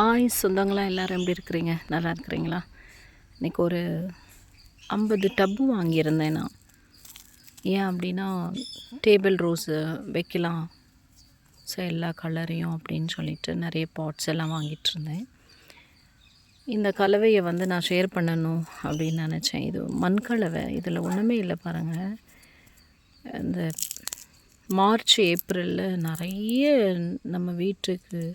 ஆய் சொந்தங்களா எல்லோரும் எப்படி இருக்கிறீங்க? நல்லா இருக்கிறீங்களா? இன்றைக்கி ஒரு ஐம்பது டப்பு வாங்கியிருந்தேன் நான். ஏன் அப்படின்னா டேபிள் ரோஸு வைக்கலாம். ஸோ எல்லா கலரையும் அப்படின்னு சொல்லிட்டு நிறைய பாட்ஸ் எல்லாம் வாங்கிட்டு இருந்தேன். இந்த கலவையை வந்து நான் ஷேர் பண்ணணும் அப்படின்னு நினச்சேன். இது மண் கலவை. இதில் ஒன்றுமே இல்லை பாருங்கள் இந்த மார்ச் ஏப்ரலில் நிறைய நம்ம வீட்டுக்கு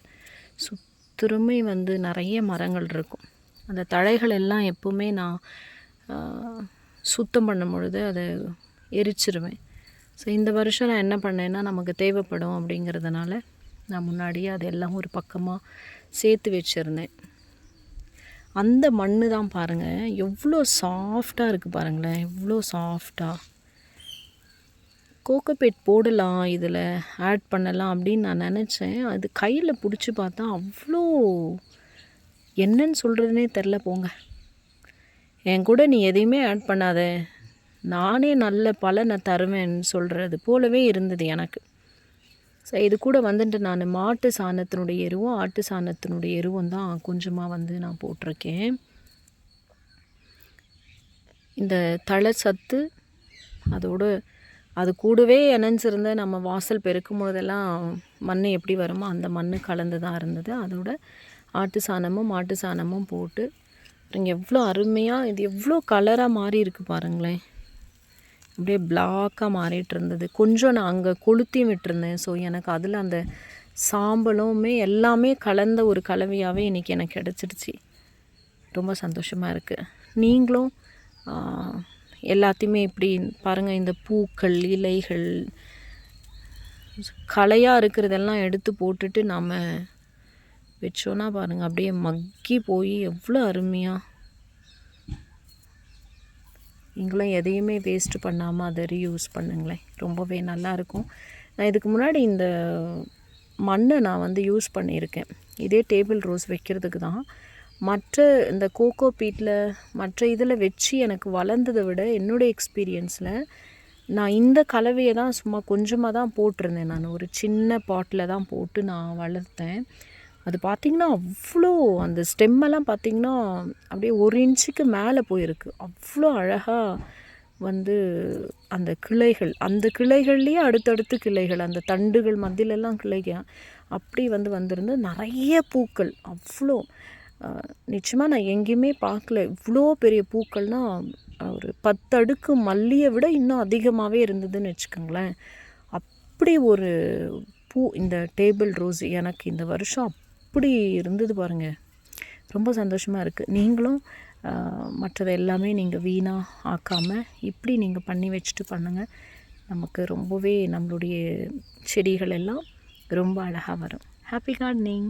சுத் திரும்பி வந்து நிறைய மரங்கள் இருக்கும். அந்த தழைகள் எல்லாம் எப்போவுமே நான் சுத்தம் பண்ணும் பொழுது அதை எரிச்சிருவேன். ஸோ இந்த வருஷம் நான் என்ன பண்ணேன்னா நமக்கு தேவைப்படும் அப்படிங்கிறதுனால நான் முன்னாடியே அதெல்லாம் ஒரு பக்கமாக சேர்த்து வச்சுருந்தேன். அந்த மண் தான் பாருங்கள் எவ்வளோ சாஃப்டாக இருக்குது பாருங்களேன் எவ்வளோ சாஃப்டாக கோகோபேட் போடலாம் இதில் ஆட் பண்ணலாம் அப்படின்னு நான் நினச்சேன். அது கையில் பிடிச்சி பார்த்தா அவ்வளோ என்னன்னு சொல்கிறதுனே தெரில போங்க. என் கூட நீ எதையுமே ஆட் பண்ணாத. நானே நல்ல பலனை தருவேன்னு சொல்கிறது போலவே இருந்தது எனக்கு. ஸோ இது கூட வந்துட்டு நான் மாட்டு சாணத்தினுடைய எருவும் ஆட்டு சாணத்தினுடைய எருவும் தான் கொஞ்சமாக வந்து நான் போட்டிருக்கேன். இந்த தழை சத்து அதோட அது கூடவே இணைஞ்சிருந்த நம்ம வாசல் பெருக்கும் பொழுதெல்லாம் மண் எப்படி வருமோ அந்த மண் கலந்து தான் இருந்தது. அதோட ஆட்டு சாணமும் மாட்டு சாணமும் போட்டு இங்கே எவ்வளோ அருமையாக இது எவ்வளோ கலராக மாறி இருக்குது பாருங்களேன். அப்படியே பிளாக்காக மாறிட்டு இருந்தது. கொஞ்சம் நான் அங்கே கொளுத்தியும் விட்டுருந்தேன். ஸோ எனக்கு அதில் அந்த சாம்பலுமே எல்லாமே கலந்த ஒரு கலவையாகவே இன்றைக்கி எனக்கு கிடச்சிடுச்சு. ரொம்ப சந்தோஷமாக இருக்குது நீங்களும் எல்லாத்தையுமே இப்படி பாருங்கள் இந்த பூக்கள் இலைகள் களையாக இருக்கிறதெல்லாம் எடுத்து போட்டுட்டு நாம் வச்சோன்னா பாருங்கள் அப்படியே மக்கி போய் எவ்வளோ அருமையாக நீங்களும் எதையுமே வேஸ்ட்டு பண்ணாமல் அதை ரீயூஸ் பண்ணுங்களேன். ரொம்பவே நல்லாயிருக்கும் நான் இதுக்கு முன்னாடி இந்த மண்ணை நான் வந்து யூஸ் பண்ணியிருக்கேன். இதே டேபிள் ரோஸ் வைக்கிறதுக்கு தான். மற்ற இந்த கோகோ பீட்டில் மற்ற இதில் வச்சு எனக்கு வளர்ந்ததை விட என்னுடைய எக்ஸ்பீரியன்ஸில் நான் இந்த கலவையை தான் சும்மா கொஞ்சமாக தான் போட்டிருந்தேன் நான். ஒரு சின்ன பாட்டில் தான் போட்டு நான் வளர்த்தேன். அது பார்த்திங்கன்னா அவ்வளோ அந்த ஸ்டெம்மெல்லாம் பார்த்திங்கன்னா அப்படியே ஒரு இன்ச்சுக்கு மேலே போயிருக்கு. அவ்வளோ அழகாக வந்து அந்த கிளைகள் அந்த கிளைகள்லேயே அடுத்தடுத்து கிளைகள் அந்த தண்டுகள் மத்தியிலெல்லாம் கிளைகள் அப்படி வந்து வந்திருந்து நிறைய பூக்கள் அவ்வளோ நிச்சயமாக நான் எங்கேயுமே பார்க்கல. இவ்வளோ பெரிய பூக்கள்னால் ஒரு பத்து அடுக்கு மல்லியை விட இன்னும் அதிகமாகவே இருந்ததுன்னு வச்சுக்கோங்களேன். அப்படி ஒரு பூ இந்த டேபிள் ரோஸ் எனக்கு இந்த வருஷம் அப்படி இருந்தது பாருங்கள் ரொம்ப சந்தோஷமாக இருக்குது நீங்களும் மற்றதை எல்லாமே நீங்கள் வீணாக ஆக்காமல் இப்படி நீங்கள் பண்ணி வச்சுட்டு பண்ணுங்கள் நமக்கு ரொம்பவே நம்மளுடைய செடிகள் எல்லாம் ரொம்ப அழகாக வரும். Happy gardening